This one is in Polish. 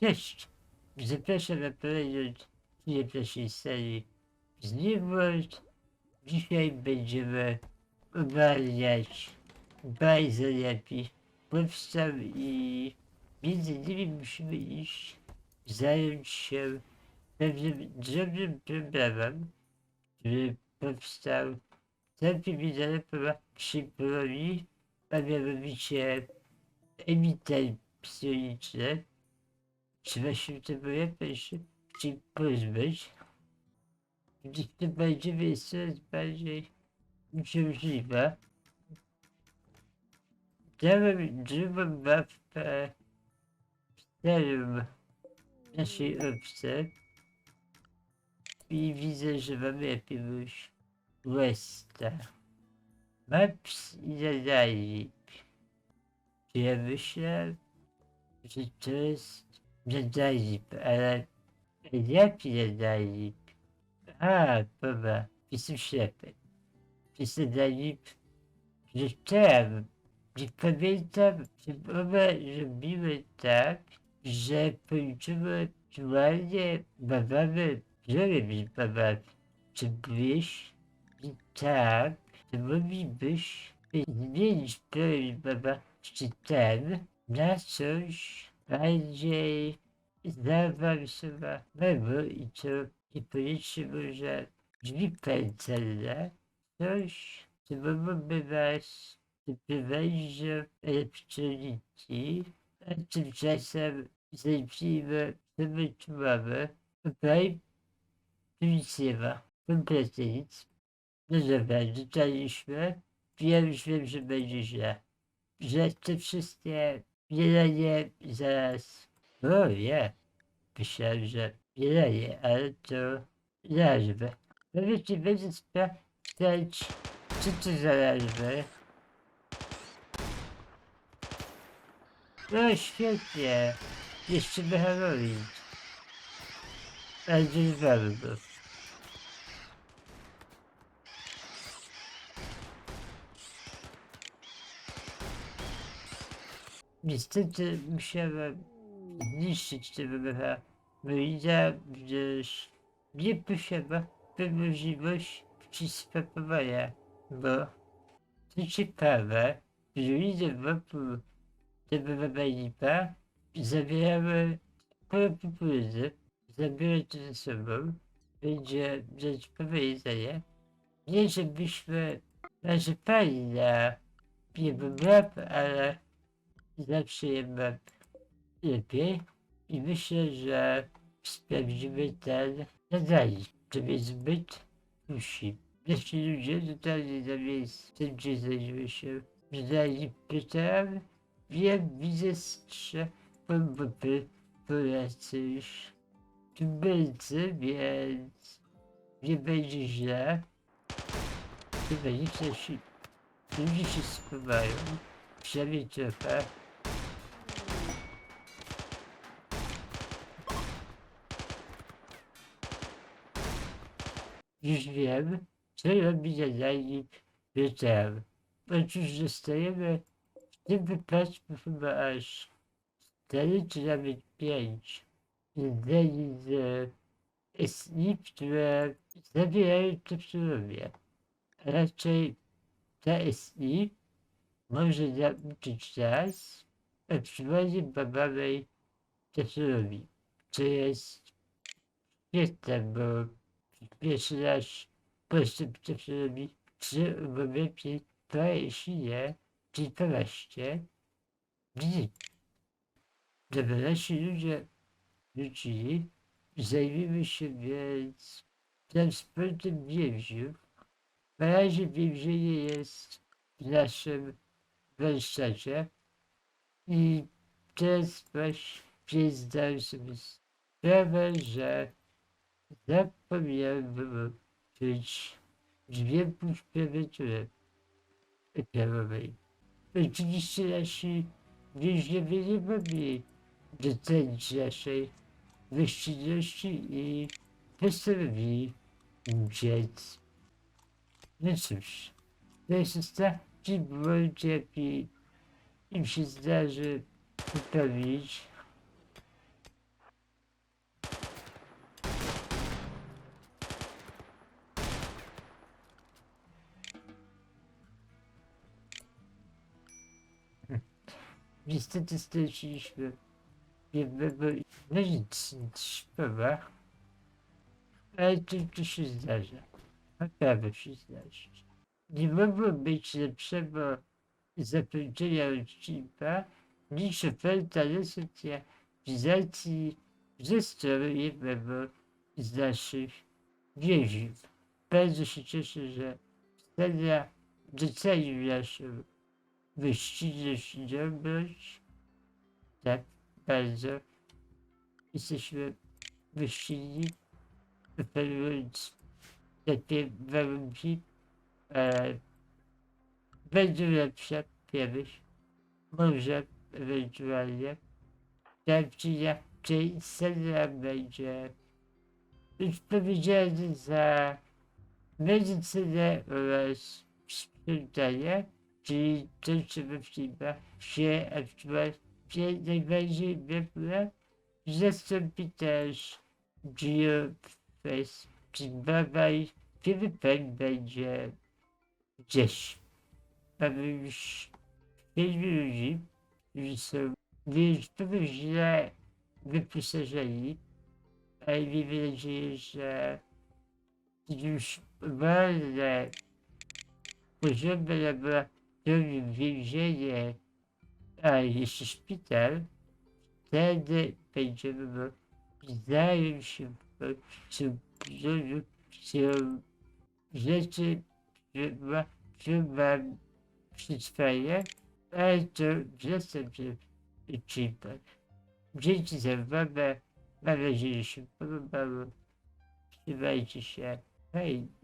Cześć! Zapraszam na preluд do pierwszej serii z New World. Dzisiaj będziemy ogarniać bardzo lepiej. Powstał i między innymi musimy iść zająć się pewnym drobnym problemem, który powstał całkiem niedaleko naszej kolonii, a mianowicie emiter psioniczny. Trzeba się tego jakoś szybciej pozbyć, gdyż to będzie jest coraz bardziej uciążliwe. Dałem drugą mapę starą naszej obce i widzę, że mamy jakiegoś Westa. Maps i nadajnik. Czy ja myślę, że to jest nadajnik, ale jaki nadajnik? A, dobra, jestem ślepy. Jest nadajnik, że tam, nie pamiętam, że oba robiły tak, że kończyły aktualnie babamy, zrobię z babami. Czy byś i tak, to moglibyś zmienić projekt baba czy ten na coś bardziej zaawansowanego i co niekoniecznie może drzwi pędzenne, coś, co mogłoby nas doprowadzić do elektroniki, a tymczasem zajmijmy sobie tu mamy, okej, tu nic nie ma, kompletnie nic. No dobra, dostaliśmy. Ja już wiem, że będzie źle. Że te wszystkie mielenie zaraz... O nie. Myślałem, że mielenie, ale to lażby. Nawet nie będę sprawdzać, co to za lażby. No świetnie. Jeszcze by Halloween. Jest bardzo. Niestety musiałem zniszczyć tego mecha Marina, gdyż nie posiada możliwość przyspapowania, bo co ciekawe, druidy wokół tego Marina zabierały sporo zabiorę to ze sobą, będzie dodatkowe jedzenie. Nie żebyśmy narzekali na jego ale zawsze jednak lepiej i myślę, że sprawdzimy ten. To jest zbyt musi. Nasi ludzie dotarli na miejsce, gdzie znajduje się nadajnik Piotra. Wiem, widzę strze bomby po jacyś tubylcy, więc nie będzie źle. Chyba się, ludzie się schowają, przynajmniej trochę. Już wiem, co robi nadajnik wieczorem. Otóż dostajemy w tym wypadku chyba aż cztery czy nawet pięć zdań z SI, które zawierają to, co robię. Raczej ta SI może nauczyć nas optymalnie babawej to, co robi. Co jest świetne, bo pierwszy raz postęp to, co robi trzy obowiązki, to jeśli nie, czyli 12 dni. Dobra, nasi ludzie wrócili, zajmijmy się więc transportem więźniów. Na razie więzienie jest w naszym warsztacie i teraz właśnie zdałem sobie sprawę, że zapomniałem wyłączyć dźwięków klawiatury ekranowej. Oczywiście nasi więźniowie nie mogli docenić naszej wyścigłości i postanowili uciec. No cóż, to jest ostatni błąd, jaki im się zdarzy popełnić. Niestety straciliśmy jednego w szkołach, ale to, to się zdarza. Naprawdę się zdarza. Nie mogło być lepszego zakończenia odcinka niż oferta resocjalizacji ze strony jednego z naszych więźniów. Bardzo się cieszę, że Stella docenił naszą wyścigność i dobroć. Tak, bardzo. Jesteśmy wyścigni, oferując takie warunki. E, będą lepsze kiedyś. Może ewentualnie. Tak czy inaczej, Stella będzie odpowiedzialny za medycynę oraz sprzątanie, czyli to, co we filmach się najbardziej wypływa. Zastąpi też. Geoface, czyli Babaj, kiedy pan będzie? Gdzieś. Mamy już pięciu ludzi, którzy są wyjątkowo źle wyposażeni, ale miejmy nadzieję, że już wolne poziomy laboratorium, więzienie, a jeszcze szpital, wtedy będziemy zająć się produkcją rzeczy, które ma, które mam przyswaja, ale to w następnym odcinku. Dzięki za uwagę. Mam nadzieję, że się podobało. Trzymajcie się. Hej!